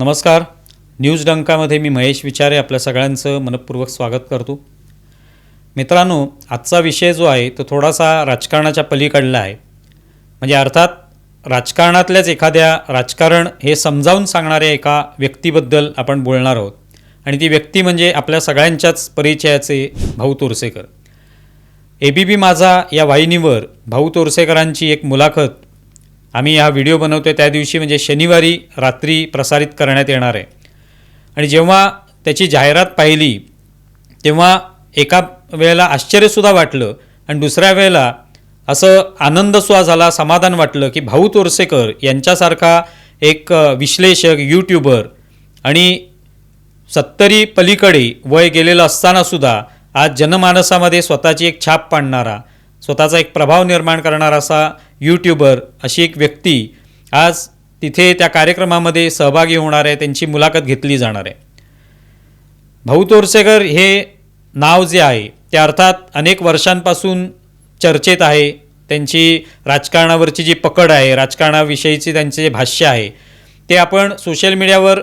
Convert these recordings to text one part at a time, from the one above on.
नमस्कार. न्यूज डंकामध्ये मी महेश विचारे आपल्या सगळ्यांचं मनपूर्वक स्वागत करतो. मित्रांनो आजचा विषय जो आहे तो थोडासा राजकारणाच्या पलीकडला आहे. म्हणजे अर्थात राजकारणातल्याच एखाद्या राजकारण हे समजावून सांगणाऱ्या एका व्यक्तीबद्दल आपण बोलणार आहोत. आणि ती व्यक्ती म्हणजे आपल्या सगळ्यांच्याच परिचयाचे Bhau Torsekar. A B P माझा या वाहिनीवर भाऊ तोरसेकरांची एक मुलाखत आम्ही हा व्हिडिओ बनवतो त्या दिवशी म्हणजे शनिवारी रात्री प्रसारित करण्यात येणार आहे. आणि जेव्हा त्याची जाहिरात पाहिली तेव्हा एका वेळेला आश्चर्यसुद्धा वाटलं आणि दुसऱ्या वेळेला असं आनंदसुद्धा झाला समाधान वाटलं की भाऊ तोरसेकर यांच्यासारखा एक विश्लेषक यूट्यूबर आणि सत्तरी पलीकडे वय गेलेलं असतानासुद्धा आज जनमानसामध्ये स्वतःची एक छाप पाडणारा स्वतःचा एक प्रभाव निर्माण करणारा असा यूट्यूबर अशी एक व्यक्ती आज तिथे त्या कार्यक्रमामध्ये सहभागी होणार आहे त्यांची मुलाखत घेतली जाणार आहे. भाऊ तोरसेकर हे नाव जे आहे ते अर्थात अनेक वर्षांपासून चर्चेत आहे. त्यांची राजकारणावरची जी पकड आहे राजकारणाविषयीचे त्यांचे जे भाष्य आहे ते आपण सोशल मीडियावर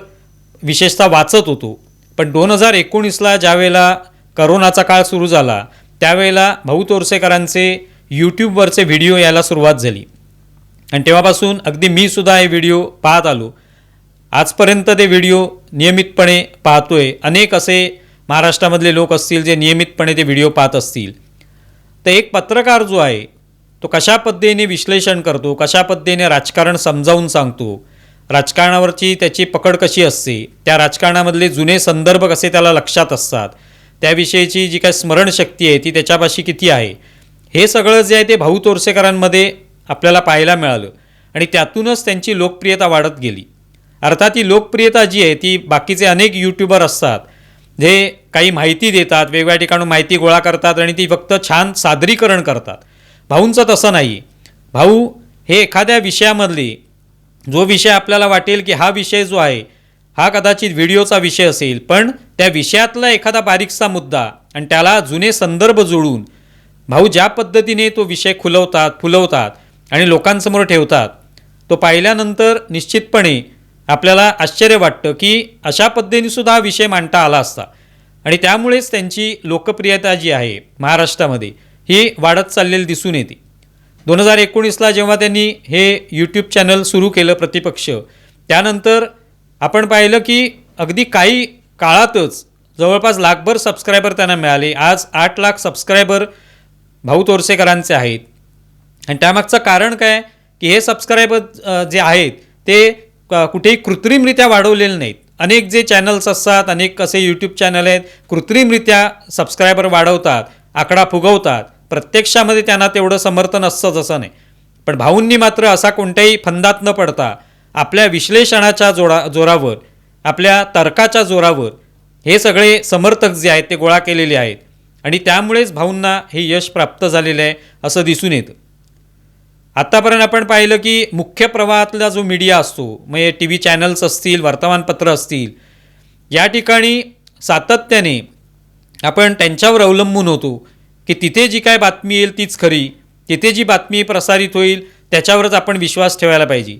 विशेषतः वाचत होतो. पण दोन हजार एकोणीसला ज्यावेळेला करोनाचा काळ सुरू झाला त्यावेळेला भाऊ तोरसेकरांचे यूट्यूबवरचे व्हिडिओ यायला सुरुवात झाली. आणि तेव्हापासून अगदी मी सुद्धा हे व्हिडिओ पाहत आलो. आजपर्यंत ते व्हिडिओ नियमितपणे पाहतोय. अनेक असे महाराष्ट्रामधले लोक असतील जे नियमितपणे ते व्हिडिओ पाहत असतील. तर एक पत्रकार जो आहे तो कशा पद्धतीने विश्लेषण करतो कशा पद्धतीने राजकारण समजावून सांगतो राजकारणावरची त्याची पकड कशी असते त्या राजकारणामधले जुने संदर्भ कसे त्याला लक्षात असतात त्याविषयीची जी काय स्मरणशक्ती आहे ती त्याच्यापाशी किती आहे? हे सगळं जे आहे ते भाऊ तोरसेकरांमध्ये आपल्याला पाहायला मिळालं. आणि त्यातूनच त्यांची लोकप्रियता वाढत गेली. अर्थात ही लोकप्रियता जी आहे ती बाकीचे अनेक यूट्यूबर असतात. जे काही माहिती देतात वेगवेगळ्या ठिकाणून माहिती गोळा करतात आणि ती फक्त छान सादरीकरण करतात. भाऊंचं तसं नाही. भाऊ हे एखाद्या विषयामधली जो विषय आपल्याला वाटेल की हा विषय जो आहे हा कदाचित व्हिडिओचा विषय असेल पण त्या विषयातला एखादा बारीकसा मुद्दा आणि त्याला जुने संदर्भ जोडून भाऊ ज्या पद्धतीने तो विषय खुलवतात फुलवतात आणि लोकांसमोर ठेवतात तो पाहिल्यानंतर निश्चितपणे आपल्याला आश्चर्य वाटतं की अशा पद्धतीनेसुद्धा हा विषय मांडता आला असता. आणि त्यामुळेच त्यांची लोकप्रियता जी आहे महाराष्ट्रामध्ये ही वाढत चाललेली दिसून येते. दोन हजार एकोणीसला जेव्हा त्यांनी हे यूट्यूब चॅनल सुरू केलं प्रतिपक्ष त्यानंतर आपण पाहिलं की अगदी काही काळातच जवळपास लाखभर सबस्क्रायबर त्यांना मिळाले. आज आठ लाख सबस्क्रायबर भाऊ तोरसेकरांचे आहेत. आणि त्यामागचं कारण काय? की हे सबस्क्रायबर जे आहेत ते क- कुठेही कृत्रिमरित्या वाढवलेले नाहीत. अनेक जे चॅनल्स असतात अनेक असे यूट्यूब चॅनल आहेत कृत्रिमरित्या सबस्क्रायबर वाढवतात आकडा फुगवतात. प्रत्यक्षामध्ये त्यांना तेवढं समर्थन असतंच असं नाही. पण भाऊंनी मात्र असा कोणत्याही फंदात न पडता आपल्या विश्लेषणाच्या जोडा जोरावर आपल्या तर्काच्या जोरावर हे सगळे समर्थक जे आहेत ते गोळा केलेले आहेत. आणि त्यामुळेच भाऊंना हे यश प्राप्त झालेलं आहे असं दिसून येतं. आत्तापर्यंत आपण पाहिलं की मुख्य प्रवाहातला जो मीडिया असतो म्हणजे टी व्ही चॅनल्स असतील वर्तमानपत्र असतील या ठिकाणी सातत्याने आपण त्यांच्यावर अवलंबून होतो की तिथे जी काय बातमी येईल तीच खरी तिथे जी बातमी प्रसारित होईल त्याच्यावरच आपण विश्वास ठेवायला पाहिजे.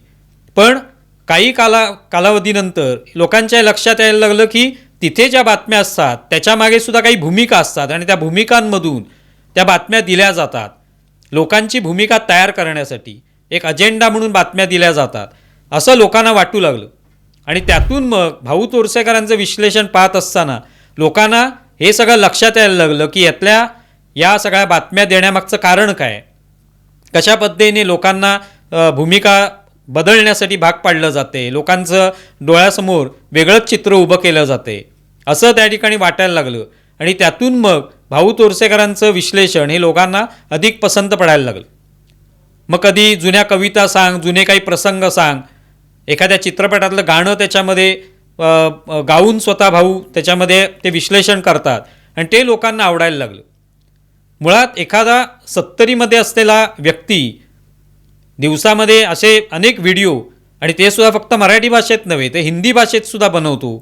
पण काही काला कालावधीनंतर लोकांच्या लक्षात यायला लागलं की तिथे ज्या बातम्या असतात त्याच्यामागे सुद्धा काही भूमिका असतात आणि त्या भूमिकांमधून त्या बातम्या दिल्या जातात. लोकांची भूमिका तयार करण्यासाठी एक अजेंडा म्हणून बातम्या दिल्या जातात. असं लोकांना वाटू लागलं. आणि त्यातून मग भाऊ तोरसेकरांचं विश्लेषण पाहत असताना लोकांना हे सगळं लक्षात यायला लागलं की यातल्या या सगळ्या बातम्या देण्यामागचं कारण काय? कशा पद्धतीने लोकांना भूमिका बदलण्यासाठी भाग पाडलं जाते. लोकांचं डोळ्यासमोर वेगळंच चित्र उभं केलं जाते. असं त्या ठिकाणी वाटायला लागलं. आणि त्यातून मग भाऊ तोरसेकरांचं विश्लेषण हे लोकांना अधिक पसंत पडायला लागलं. मग कधी जुन्या कविता सांग जुने काही प्रसंग सांग. एखाद्या चित्रपटातलं गाणं त्याच्यामध्ये गाऊन स्वतः भाऊ त्याच्यामध्ये ते विश्लेषण करतात आणि ते लोकांना आवडायला लागलं. मुळात एखादा सत्तरीमध्ये असलेला व्यक्ती दिवसामध्ये असे अनेक व्हिडिओ आणि ते सुद्धा फक्त मराठी भाषेत नव्हे ते हिंदी भाषेत सुद्धा बनवतो.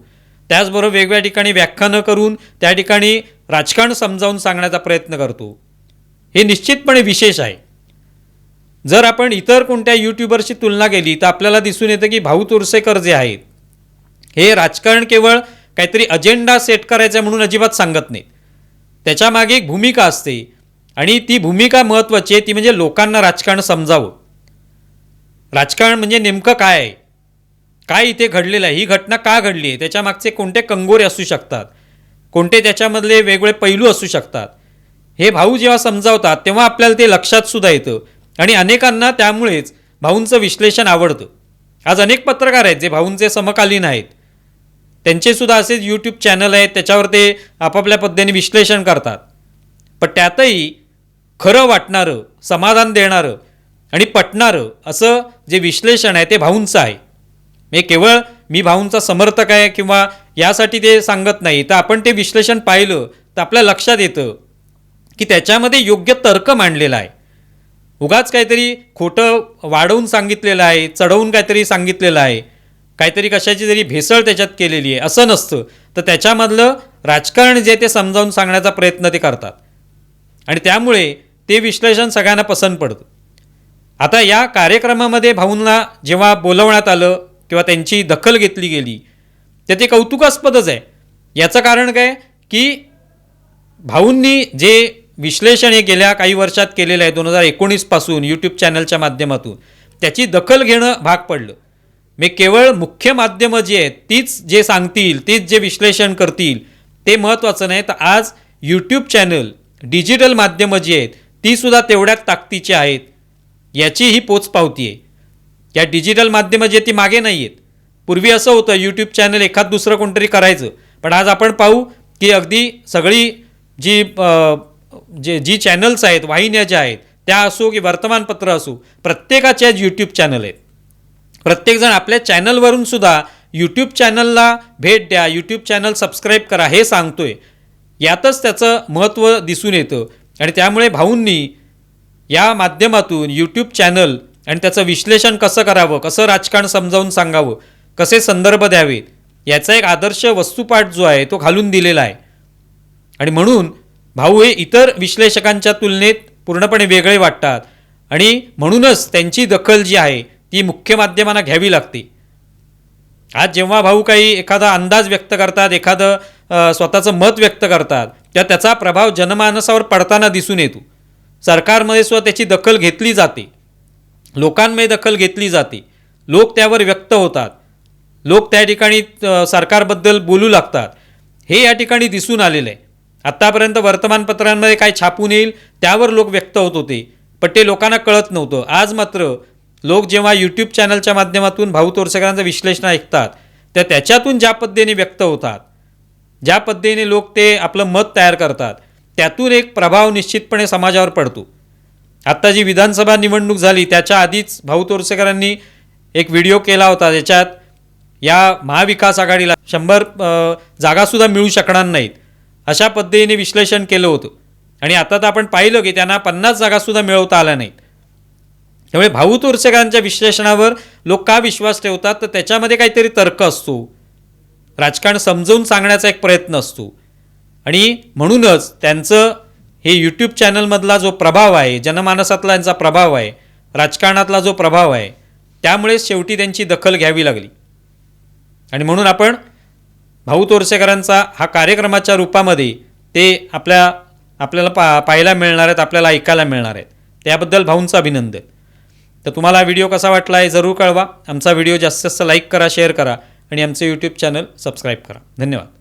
त्याचबरोबर वेगवेगळ्या ठिकाणी व्याख्यानं करून त्या ठिकाणी राजकारण समजावून सांगण्याचा प्रयत्न करतो. हे निश्चितपणे विशेष आहे. जर आपण इतर कोणत्या यूट्यूबरशी तुलना केली तर आपल्याला दिसून येतं की भाऊ तुरसेकर जे आहेत हे राजकारण केवळ काहीतरी अजेंडा सेट करायचा म्हणून अजिबात सांगत नाहीत. त्याच्यामागे एक भूमिका असते आणि ती भूमिका महत्त्वाची आहे ती म्हणजे लोकांना राजकारण समजावं. राजकारण म्हणजे नेमकं काय? आहे काय इथे घडलेलं आहे? ही घटना का घडली आहे? त्याच्यामागचे कोणते कंगोरे असू शकतात? कोणते त्याच्यामधले वेगवेगळे पैलू असू शकतात? हे भाऊ जेव्हा समजावतात तेव्हा आपल्याला ते लक्षात सुद्धा येतं. आणि अनेकांना त्यामुळेच भाऊंचं विश्लेषण आवडतं. आज अनेक पत्रकार आहेत जे भाऊंचे समकालीन आहेत. त्यांचे सुद्धा असेच यूट्यूब चॅनल आहेत त्याच्यावर ते आपापल्या पद्धतीने विश्लेषण करतात. पण त्यातही खरं वाटणारं समाधान देणारं आणि पटणारं असं जे विश्लेषण आहे ते भाऊंचं आहे. हे केवळ मी भाऊंचा समर्थक आहे किंवा यासाठी ते सांगत नाही. तर आपण ते विश्लेषण पाहिलं तर आपल्या लक्षात येतं की त्याच्यामध्ये योग्य तर्क मांडलेला आहे. उगाच काहीतरी खोटं वाढवून सांगितलेलं आहे चढवून काहीतरी सांगितलेलं आहे. काहीतरी कशाची तरी भेसळ त्याच्यात केलेली आहे असं नसतं. तर त्याच्यामधलं राजकारण जे आहे ते समजावून सांगण्याचा प्रयत्न ते करतात. आणि त्यामुळे ते विश्लेषण सगळ्यांना पसंत पडतं. आता या कार्यक्रमामध्ये भाऊंना जेव्हा बोलवण्यात आलं किंवा त्यांची दखल घेतली गेली. तर ते कौतुकास्पदच आहे. याचं कारण काय? की भाऊंनी जे विश्लेषण हे गेल्या काही वर्षात केलेलं आहे दोन हजार एकोणीसपासून यूट्यूब चॅनलच्या माध्यमातून त्याची दखल घेणं भाग पडलं. मी केवळ मुख्य माध्यमं जी आहेत तीच जे सांगतील तीच जे विश्लेषण करतील ते महत्त्वाचं नाही. तर आज यूट्यूब चॅनल डिजिटल माध्यमं जी आहेत तीसुद्धा तेवढ्याच ताकदीची आहेत. याची ही पोचपावती आहे या डिजिटल माध्यमं जे ती मागे नाही आहेत पूर्वी असं होतं यूट्यूब चॅनल एखाद दुसरं कोणतरी करायचं. पण आज आपण पाहू की अगदी सगळी जी जे जी चॅनल्स आहेत वाहिन्या ज्या आहेत त्या असो की वर्तमानपत्र असो प्रत्येकाचे आज यूट्यूब चॅनल आहेत. प्रत्येकजण आपल्या चॅनलवरून सुद्धा यूट्यूब चॅनलला भेट द्या यूट्यूब चॅनल सबस्क्राईब करा हे सांगतोय. यातच त्याचं महत्त्व दिसून येतं. आणि त्यामुळे भाऊंनी या माध्यमातून यूट्यूब चॅनल आणि त्याचं विश्लेषण कसं करावं कसं राजकारण समजावून सांगावं कसे संदर्भ द्यावेत याचा एक आदर्श वस्तुपाठ जो आहे तो घालून दिलेला आहे. आणि म्हणून भाऊ हे इतर विश्लेषकांच्या तुलनेत पूर्णपणे वेगळे वाटतात. आणि म्हणूनच त्यांची दखल जी आहे ती मुख्य माध्यमांना घ्यावी लागते. आज जेव्हा भाऊ काही एखादा अंदाज व्यक्त करतात एखादं स्वतःचं मत व्यक्त करतात त्या त्याचा प्रभाव जनमानसावर पडताना दिसून येतो. सरकारमध्ये सुद्धा त्याची दखल घेतली जाते. लोकांमध्ये दखल घेतली जाते. लोक त्यावर व्यक्त होतात. लोक त्या ठिकाणी सरकारबद्दल बोलू लागतात. हे या ठिकाणी दिसून आलेलं आहे. आत्तापर्यंत वर्तमानपत्रांमध्ये काय छापून येईल त्यावर लोक व्यक्त होत होते. पण ते लोकांना कळत नव्हतं. आज मात्र लोक जेव्हा यूट्यूब चॅनलच्या माध्यमातून भाऊ तोरसेकरांचं विश्लेषण ऐकतात तर त्याच्यातून ज्या पद्धतीने व्यक्त होतात ज्या पद्धतीने लोक ते आपलं मत तयार करतात त्यातून एक प्रभाव निश्चितपणे समाजावर पडतो. आत्ता जी विधानसभा निवडणूक झाली त्याच्या आधीच भाऊ तोरसेकरांनी एक व्हिडिओ केला होता ज्याच्यात या महाविकास आघाडीला शंभर जागासुद्धा मिळू शकणार नाहीत अशा पद्धतीने विश्लेषण केलं होतं. आणि आता तर आपण पाहिलं की त्यांना पन्नास जागासुद्धा मिळवता आल्या नाहीत. त्यामुळे भाऊ तोरसेकरांच्या विश्लेषणावर लोक का विश्वास ठेवतात? तर त्याच्यामध्ये काहीतरी तर्क असतो. राजकारण समजवून सांगण्याचा एक प्रयत्न असतो. आणि म्हणूनच त्यांचं हे यूट्यूब चॅनलमधला जो प्रभाव आहे जनमानसातला यांचा प्रभाव आहे राजकारणातला जो प्रभाव आहे त्यामुळेच शेवटी त्यांची दखल घ्यावी लागली. आणि म्हणून आपण भाऊ तोरसेकरांचा हा कार्यक्रमाच्या रूपामध्ये ते आपल्या आपल्याला पा पाहायला मिळणार आहेत आपल्याला ऐकायला मिळणार आहेत. त्याबद्दल भाऊंचं अभिनंदन. तर तुम्हाला हा व्हिडिओ कसा वाटला आहे जरूर कळवा. आमचा व्हिडिओ जास्तीत जास्त लाईक करा शेअर करा आणि आमचं यूट्यूब चॅनल सबस्क्राईब करा. धन्यवाद.